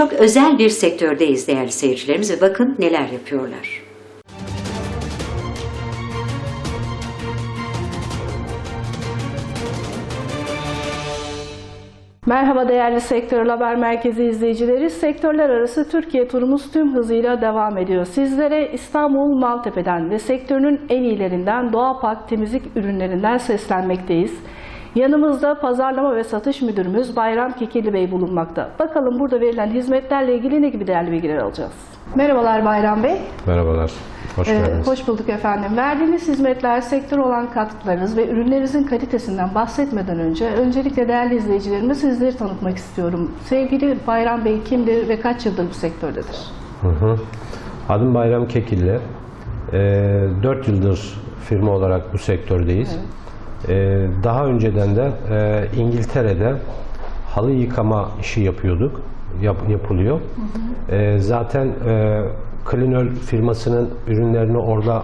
çok özel bir sektördeyiz değerli seyircilerimiz ve bakın neler yapıyorlar. Merhaba değerli Sektör Haber Merkezi izleyicileri. Sektörler arası Türkiye turumuz tüm hızıyla devam ediyor. Sizlere İstanbul Maltepe'den ve sektörünün en iyilerinden Doğa Park temizlik ürünlerinden seslenmekteyiz. Yanımızda pazarlama ve satış müdürümüz Bayram Kekilli Bey bulunmakta. Bakalım burada verilen hizmetlerle ilgili ne gibi değerli bilgiler alacağız. Merhabalar Bayram Bey. Merhabalar, hoş Ee, geldiniz. hoş bulduk efendim. Verdiğiniz hizmetler, sektör olan katkılarınız ve ürünlerinizin kalitesinden bahsetmeden önce öncelikle değerli izleyicilerime sizleri tanıtmak istiyorum. Sevgili Bayram Bey kimdir ve kaç yıldır bu sektördedir? Hı hı. Adım Bayram Kekilli. Ee, 4 yıldır firma olarak bu sektördeyiz. Ee, daha önceden de e, İngiltere'de halı yıkama işi yapıyorduk, yap- yapılıyor. Ee, zaten e, firmasının ürünlerini orada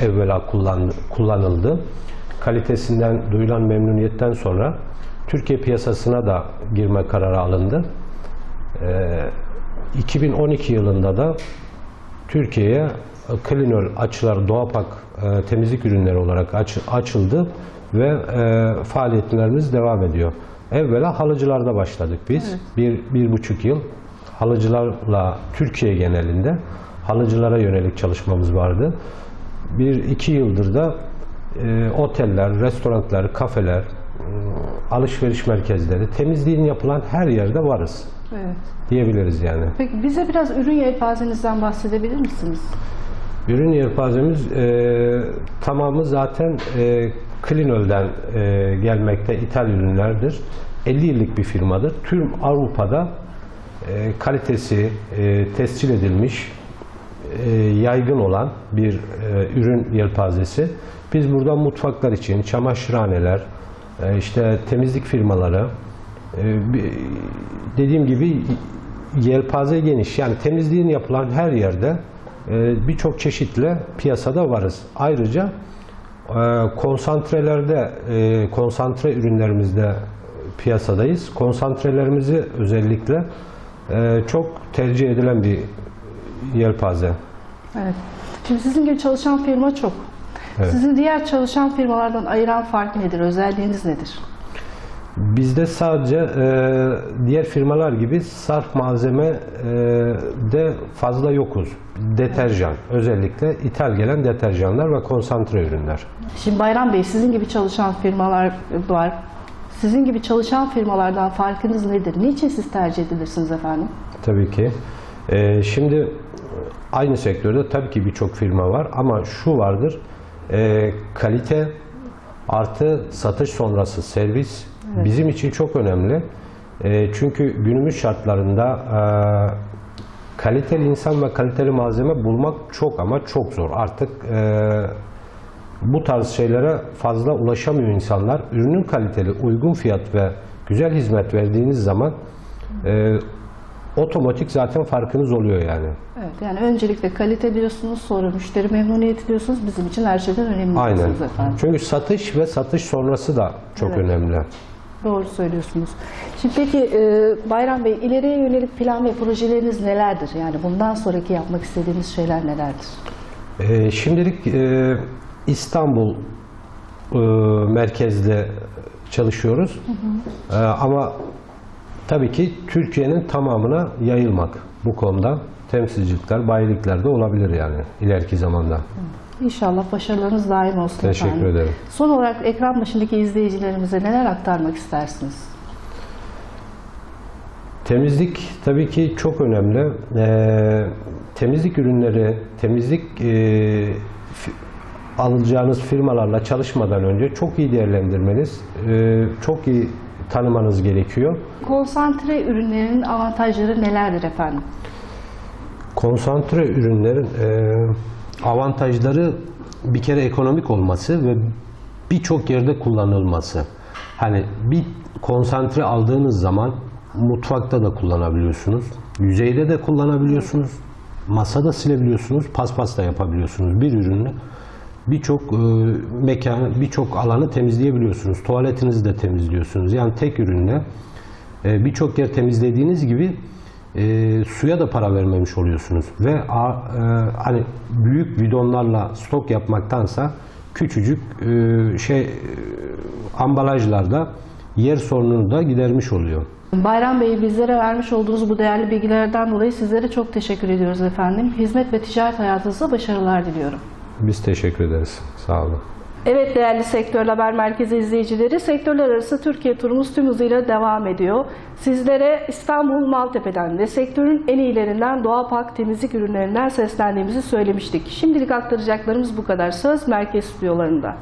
evvela kullan, kullanıldı. Kalitesinden duyulan memnuniyetten sonra Türkiye piyasasına da girme kararı alındı. Ee, 2012 yılında da Türkiye'ye Klinol açılar Doğapak e, temizlik ürünleri olarak aç- açıldı ve e, faaliyetlerimiz devam ediyor. Evvela halıcılarda başladık biz. Bir, bir buçuk yıl halıcılarla Türkiye genelinde halıcılara yönelik çalışmamız vardı. Bir iki yıldır da e, oteller, restoranlar, kafeler, e, alışveriş merkezleri, temizliğin yapılan her yerde varız Evet. diyebiliriz yani. Peki bize biraz ürün yelpazenizden bahsedebilir misiniz? Ürün yelpazemiz e, tamamı zaten e, Klinol'den e, gelmekte ithal ürünlerdir. 50 yıllık bir firmadır. Tüm Avrupa'da e, kalitesi e, tescil edilmiş, e, yaygın olan bir e, ürün yelpazesi. Biz burada mutfaklar için çamaşırhaneler, e, işte temizlik firmaları, e, dediğim gibi yelpaze geniş. Yani temizliğin yapılan her yerde birçok çeşitle piyasada varız. Ayrıca e, konsantrelerde, e, konsantre ürünlerimizde piyasadayız. Konsantrelerimizi özellikle e, çok tercih edilen bir yelpaze. Evet. Şimdi sizin gibi çalışan firma çok. Evet. Sizin diğer çalışan firmalardan ayıran fark nedir? Özelliğiniz nedir? Bizde sadece e, diğer firmalar gibi sarf malzeme e, de fazla yokuz. Deterjan, özellikle ithal gelen deterjanlar ve konsantre ürünler. Şimdi Bayram Bey sizin gibi çalışan firmalar var. Sizin gibi çalışan firmalardan farkınız nedir? Niçin siz tercih edilirsiniz efendim? Tabii ki. E, şimdi aynı sektörde tabii ki birçok firma var ama şu vardır, e, kalite artı satış sonrası servis bizim için çok önemli. E, çünkü günümüz şartlarında e, kaliteli insan ve kaliteli malzeme bulmak çok ama çok zor. Artık e, bu tarz şeylere fazla ulaşamıyor insanlar. Ürünün kaliteli, uygun fiyat ve güzel hizmet verdiğiniz zaman e, otomatik zaten farkınız oluyor yani. Evet, yani öncelikle kalite diyorsunuz, sonra müşteri memnuniyeti diyorsunuz. Bizim için her şeyden önemli Aynen. efendim. Çünkü satış ve satış sonrası da çok Evet. önemli. Doğru söylüyorsunuz. Şimdi peki e, Bayram Bey ileriye yönelik plan ve projeleriniz nelerdir? Yani bundan sonraki yapmak istediğiniz şeyler nelerdir? E, şimdilik e, İstanbul e, merkezli çalışıyoruz. E, ama tabii ki Türkiye'nin tamamına yayılmak bu konuda temsilcilikler, bayilikler de olabilir yani ileriki zamanda. İnşallah başarılarınız daim olsun Teşekkür efendim. ederim. Son olarak ekran başındaki izleyicilerimize neler aktarmak istersiniz? Temizlik tabii ki çok önemli. Ee, temizlik ürünleri, temizlik e, alacağınız firmalarla çalışmadan önce çok iyi değerlendirmeniz, e, çok iyi tanımanız gerekiyor. Konsantre ürünlerin avantajları nelerdir efendim? Konsantre ürünlerin e, avantajları bir kere ekonomik olması ve birçok yerde kullanılması. Hani bir konsantre aldığınız zaman mutfakta da kullanabiliyorsunuz, yüzeyde de kullanabiliyorsunuz, masada silebiliyorsunuz, paspas da yapabiliyorsunuz bir ürünle. Birçok e, mekan, birçok alanı temizleyebiliyorsunuz. Tuvaletinizi de temizliyorsunuz. Yani tek ürünle e, birçok yer temizlediğiniz gibi e, suya da para vermemiş oluyorsunuz ve a- e, hani büyük bidonlarla stok yapmaktansa küçücük e, şey e, ambalajlarda yer sorununu da gidermiş oluyor. Bayram Bey bizlere vermiş olduğunuz bu değerli bilgilerden dolayı sizlere çok teşekkür ediyoruz efendim. Hizmet ve ticaret hayatınızda başarılar diliyorum. Biz teşekkür ederiz. Sağ olun. Evet değerli Sektör Haber Merkezi izleyicileri, sektörler arası Türkiye turumuz tüm hızıyla devam ediyor. Sizlere İstanbul Maltepe'den ve sektörün en iyilerinden Doğa Park temizlik ürünlerinden seslendiğimizi söylemiştik. Şimdilik aktaracaklarımız bu kadar. Söz merkez stüdyolarında.